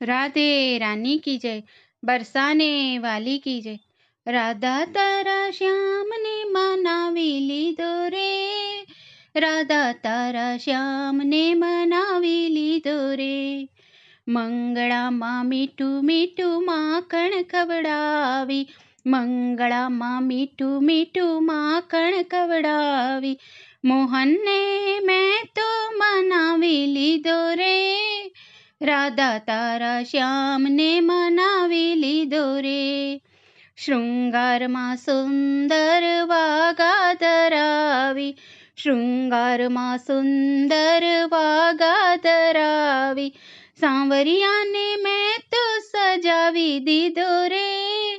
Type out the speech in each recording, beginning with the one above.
રાધે રાની કી જય બરસાને વાલી કી જય રાધા તારા શ્યામને મનાવી લીધો રે રાધા તારા શ્યામને મનાવી લીધો રે મંગળામાં મીઠું મીઠું માખણ ખવડાવી મંગળામાં મીઠું મીઠું માખણ ખવડાવી મોહનને મેં તો રાધા તારા શ્યામને મનાવી લીધો રે. શૃંગારમાં સુંદર વાગા ધરાવી, શૃંગારમાં સુંદર વાગા ધરાવી, સાંવરિયાને મેં તો સજાવી દીધો રે.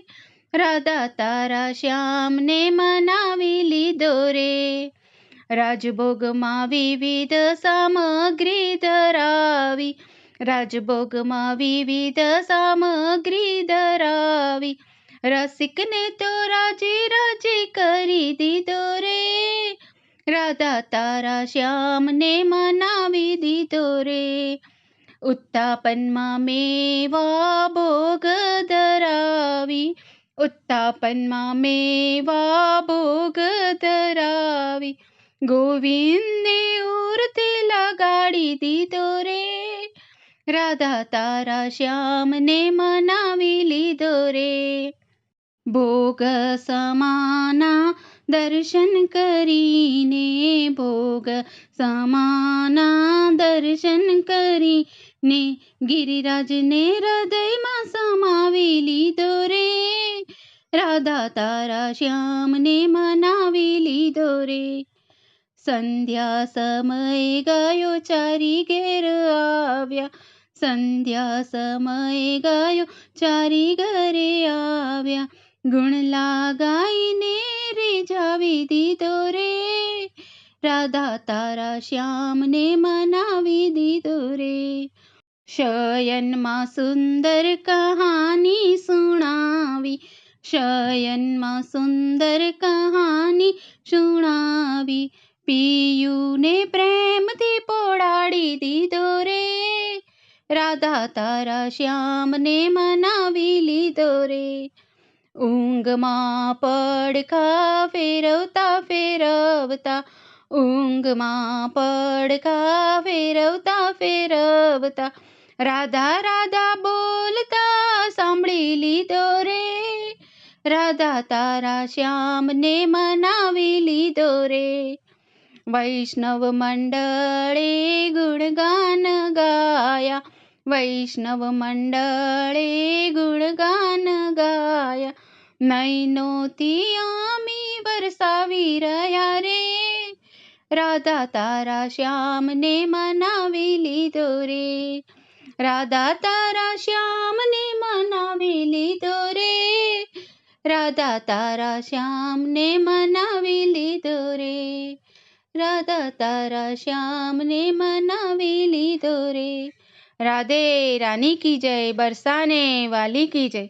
રાધા તારા શ્યામને મનાવી લીધો રે. રાજભોગમાં વિવિધ સામગ્રી ધરાવી રાજભોગમાં વિવિધ સામગ્રી ધરાવી. રસિકને તો રાજી રાજી કરી દીધો રે. રાધા તારા શ્યામને મનાવી દીધો રે. ઉત્તાપનમાં મેવા ભોગ ધરાવી. ઉત્તાપનમાં મેવા ભોગ ધરાવી. ગોવિંદને ઉરતી લગાડી દીધો રાધા તારા શ્યામને મનાવી લીધો રે. ભોગ સમાના દર્શન કરીને, ભોગ સમાના દર્શન કરીને ગિરિરાજને હૃદયમાં સમાવી લીધો રે. રાધા તારા શ્યામને મનાવી લીધો રે. સંધ્યા સમય ગયો ચારી ઘેર આવ્યા. સંધ્યા સમય ગયો ચારી ઘરે આવ્યા. ગુણ લાગાઈને રીઝાવી દીધો રે. રાધા તારા શ્યામને મનાવી દીધો રે. શયનમાં સુંદર કહાની સુણાવી, શયનમાં સુંદર કહાની સુણાવી, પિયુને પ્રેમથી પોડાડી દીધો રાધા તારા શ્યામને મનાવી લીધો રે. ઊંઘમાં પડખા ફેરવતા ફેરવતા, ઊંઘમાં પડખા ફેરવતા ફેરવતા, રાધા રાધા બોલતા સાંભળી લીધો રે. રાધા તારા શ્યામને મનાવી લીધો રે. વૈષ્ણવ મંડળે ગુણગાન ગાયા વૈષ્ણવ મંડળે ગુણગાન ગાયા નૈનોથી આમી વરસાવી રહ્યા રે રાધા તારા શ્યામને મનાવી લીધો રે રાધા તારા શ્યામને મનાવી લીધો રે રાધા તારા શ્યામને મનાવી લીધો રે રાધા તારા શ્યામને મનાવી લીધો રે રાધે રાની કી જય બરસાને વાલી કી જય.